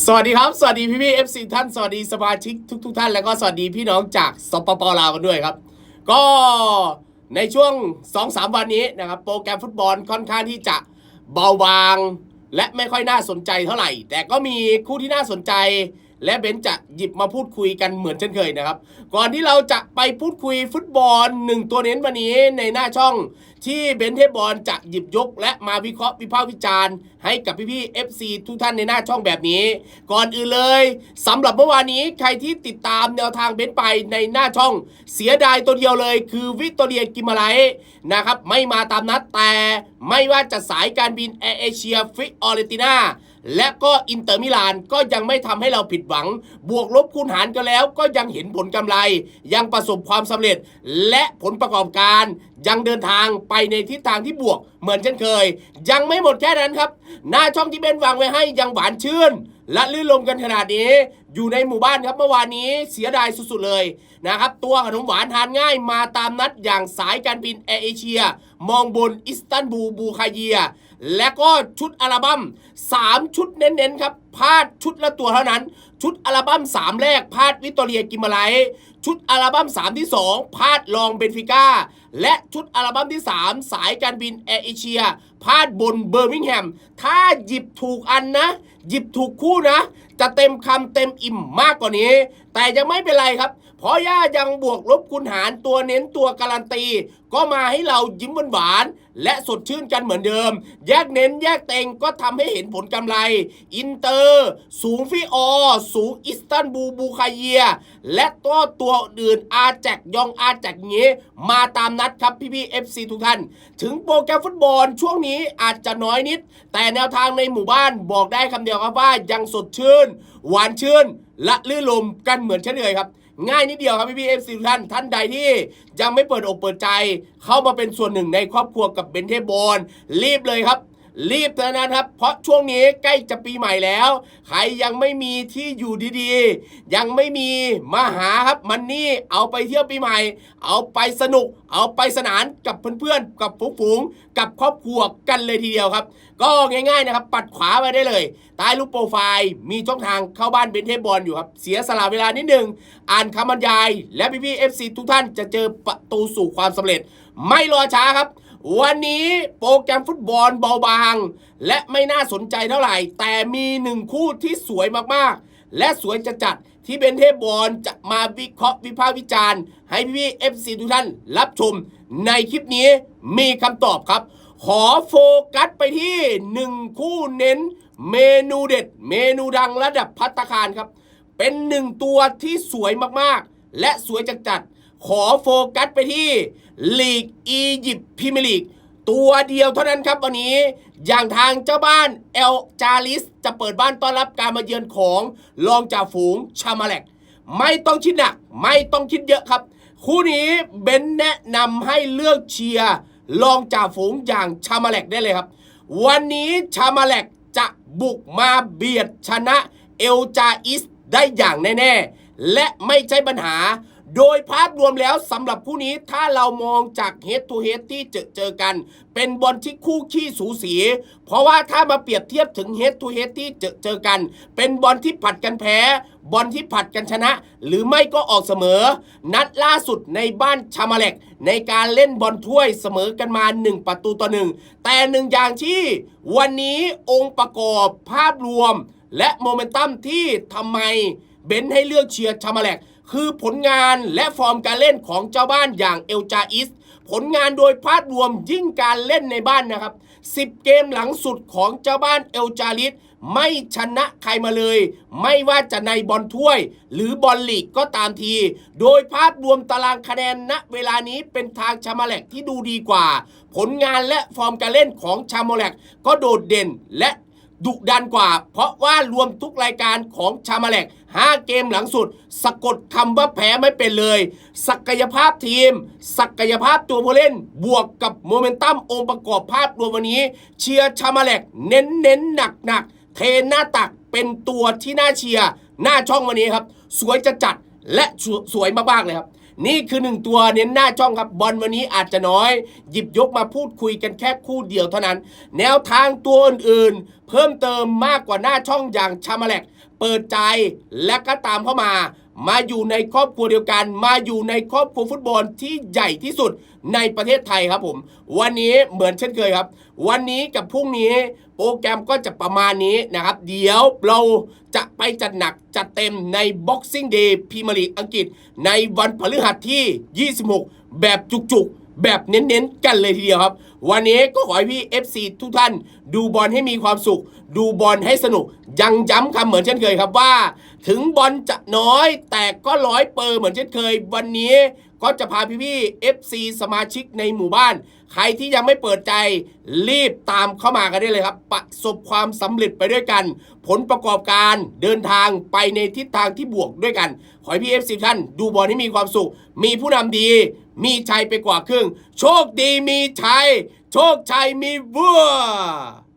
สวัสดีครับ สวัสดีพี่พี่เอฟซีท่าน สวัสดีสมาชิกทุกทท่าน แล้วก็สวัสดีพี่น้องจากสปปลาวกันด้วยครับ ก็ในช่วง 2-3 วันนี้นะครับ โปรแกรมฟุตบอลค่อนข้างที่จะเบาบาง และไม่ค่อยน่าสนใจเท่าไหร่ แต่ก็มีคู่ที่น่าสนใจ และเบนจะหยิบมาพูดคุยกันเหมือนเช่นเคยนะครับ ก่อนที่เราจะไปพูดคุยฟุตบอลหนึ่งตัวเน้นวันนี้ในหน้าช่องที่เบนเทบอลจะหยิบยก และมาวิเคราะห์วิพากษ์วิจารณ์ ให้กับพี่ๆ FC ทุกท่านในหน้าช่องแบบนี้ ก่อนอื่นเลยสำหรับเมื่อวานนี้ใครที่ติดตามแนวทางเบนไปในหน้าช่อง เสียดายตัวเดียวเลย คือวิกตอเรียกิมาไลนะครับไม่มาตามนัดแต่ไม่ว่าจะสายการบินแอร์เอเชียฟิออเรตินา และก็อินเตอร์มิลานก็ยังไม่ทำให้เราผิดหวัง บวกลบคูณหารกันแล้วก็ยังเห็นผลกำไร ยังประสบความสำเร็จ และผลประกอบการยังเดินทางไปในทิศทางที่บวกเหมือนเช่นเคย ยังไม่หมดแค่นั้นครับ หน้าช่องที่เบนวางไว้ให้ยังหวานชื่น และลื่นลมกันขนาดนี้ อยู่ในหมู่บ้านครับเมื่อวานนี้เสียดายสุดๆเลยนะครับ ตัวขนมหวานทานง่ายมาตามนัดอย่างสายการบินแอร์เอเชีย มองบนอิสตันบูลบูคาเยีย และก็ชุดอัลบั้ม3 ชุดเน้นๆครับพลาดชุดละตัวเท่านั้น ชุดอัลบั้ม3 แรกพลาดวิตอเรียกิมไลท์ชุดอัลบั้ม3 ที่ 2พลาดลองเบนฟิก้า และชุดอัลบั้มที่ 3 สายการบินแอร์เอเชียพลาดบนเบอร์มิงแฮม ถ้าหยิบถูกอันนะ หยิบถูกคู่นะ จะเต็มคำเต็มอิ่มมากกว่านี้ แต่ยังไม่เป็นไรครับ เพราะย่ายังบวกลบคูณหารตัวเน้นตัวการันตี ก็มาให้เรายิ้มหวานและสดชื่นกันเหมือนเดิม แยกเน้นแยกเต็งก็ทำให้เห็นผลกำไร อินเตอร์ สูงฟิออ สูงอิสตันบูบูคาเยีย และตัวตัวอื่นอาแจกยองอาแจกเงี้มาตามนัดครับพี่พี่เอฟซีทุกท่าน ถึงโปรแกรมฟุตบอลช่วงนี้อาจจะน้อยนิด แต่แนวทางในหมู่บ้านบอกได้คำเดียวครับว่ายังสดชื่น หวานชื่น และลื่นลมกันเหมือนเช่นเคยครับ ง่ายนิดเดียวครับพี่พี่เอฟซีท่านท่านใดที่ยังไม่เปิดอกเปิดใจ เข้ามาเป็นส่วนหนึ่งในครอบครัวกับเบนเทบอลรีบเลยครับ รีบเท่านั้นครับ เพราะช่วงนี้ใกล้จะปีใหม่แล้ว ใครยังไม่มีที่อยู่ดีๆ ยังไม่มีมาหาครับมันนี่เอาไปเที่ยวปีใหม่ เอาไปสนุก เอาไปสนานกับเพื่อนๆ กับฝูงๆ กับครอบครัวกันเลยทีเดียวครับ ก็ง่ายๆนะครับ ปัดขวาไปได้เลย ใต้รูปโปรไฟล์มีช่องทางเข้าบ้านเบนเทบอลอยู่ครับ เสียสละเวลานิดนึง อ่านคำบรรยาย และพี่ๆ FC ทุกท่านจะเจอประตูสู่ความสำเร็จ ไม่รอช้าครับ วันนี้โปรแกรมฟุตบอลเบาบาง และไม่น่าสนใจเท่าไหร่ แต่มีหนึ่งคู่ที่สวยมากๆ และสวยจะจัดที่เบนเทบอลจะมาวิเคราะห์วิพากษ์วิจารณ์ ให้พี่ๆ FC ทุกท่านรับชม ในคลิปนี้มีคำตอบครับ ขอโฟกัสไปที่หนึ่งคู่เน้น เมนูเด็ด เมนูดังระดับพัตตาคารครับ เป็นหนึ่งตัวที่สวยมากๆ และสวยจัดจัดๆขอโฟกัสไปที่ ลีกอียิปต์พรีเมียร์ลีกตัวเดียวเท่านั้นครับวันนี้ อย่างทางเจ้าบ้านเอลจาริส จะเปิดบ้านต้อนรับการมาเยือนของรองจ่าฝูงชามาแลกไม่ต้องคิดหนัก ไม่ต้องคิดเยอะครับ คู่นี้เบนแนะนำให้เลือกเชียร์รองจ่าฝูงอย่างชามาแลกได้เลยครับ วันนี้ชามาแลกจะบุกมาเบียดชนะเอลจาอิสได้อย่างแน่ ๆ และไม่ใช่ปัญหา โดยภาพรวมแล้วสำหรับคู่นี้ถ้าเรามองจากเฮด o ูเฮดที่เจอเจอกัน เป็นบอลที่คู่ขี้สูสี เพราะว่าถ้ามาเปรียบเทียบถึงเฮด o ูเฮดที่เจอเจอกัน เป็นบอลที่ผัดกันแพ้บอลที่ผัดกันชนะ หรือไม่ก็ออกเสมอ นัดล่าสุดในบ้านชามาเล็ก ในการเล่นบอลถ้วยเสมอกันมา 1 ประตูต่อหนึ่งแต่หนึ่งอย่างที่วันนี้องค์ประกอบภาพรวม และโมเมนตัมที่ทำไมเบนให้เลือกเชียร์ชามาแลก คือผลงานและฟอร์มการเล่นของเจ้าบ้านอย่างเอลจาอิส ผลงานโดยภาพรวมยิ่งการเล่นในบ้านนะครับ 10 เกมหลังสุดของเจ้าบ้านเอลจาริสไม่ชนะใครมาเลย ไม่ว่าจะในบอลถ้วย หรือบอลลีกก็ตามที โดยภาพรวมตารางคะแนนณเวลานี้เป็นทางชามาแลกที่ดูดีกว่า ผลงานและฟอร์มการเล่นของชามาแลกก็โดดเด่นและ ดุดันกว่า เพราะว่ารวมทุกรายการของชามาแลก5เกมหลังสุด สะกดคำว่าแพ้ไม่เป็นเลย ศักยภาพทีม ศักยภาพตัวผู้เล่น บวกกับโมเมนตัมองค์ประกอบภาพรวมวันนี้ เชียร์ชามาแลกเน้นเน้นหนักหนักๆเทหน้าตักเป็นตัวที่น่าเชียร์หน้าช่องวันนี้ครับ สวยจะจัดและสวยสวยมากๆเลยครับ นี่คือหนึ่งตัวเน้นหน้าช่องครับบอลวันนี้อาจจะน้อย หยิบยกมาพูดคุยกันแค่คู่เดียวเท่านั้น แนวทางตัวอื่นๆ เพิ่มเติมมากกว่าหน้าช่องอย่างชามาแลกเปิดใจและก็ตามเข้ามา มาอยู่ในครอบครัวเดียวกัน มาอยู่ในครอบครัวฟุตบอลที่ใหญ่ที่สุดในประเทศไทยครับผม วันนี้เหมือนเช่นเคยครับ วันนี้กับพรุ่งนี้ โปรแกรมก็จะประมาณนี้นะครับ เดี๋ยวเราจะไปจัดหนักจัดเต็มใน Boxing Day พรีเมียร์ลีกอังกฤษ ในวันพฤหัสที่ 26 แบบจุกๆ แบบเน้นๆ กันเลยทีเดียวครับ วันนี้ก็ขอให้พี่ FC ทุกท่าน ดูบอลให้มีความสุข ดูบอลให้สนุก ยังย้ำคำเหมือนเช่นเคยครับว่า ถึงบอลจะน้อยแต่ก็ร้อยเปอร์เหมือนเช่นเคย วันนี้ ก็จะพาพี่ๆ FC สมาชิกในหมู่บ้าน ใครที่ยังไม่เปิดใจรีบตามเข้ามากันได้เลยครับ ประสบความสำเร็จไปด้วยกัน ผลประกอบการเดินทางไปในทิศทางที่บวกด้วยกัน ขอให้พี่ FC ท่านดูบอลให้มีความสุข มีผู้นำดี มีชัยไปกว่าครึ่ง โชคดีมีชัย โชคชัยมีวัว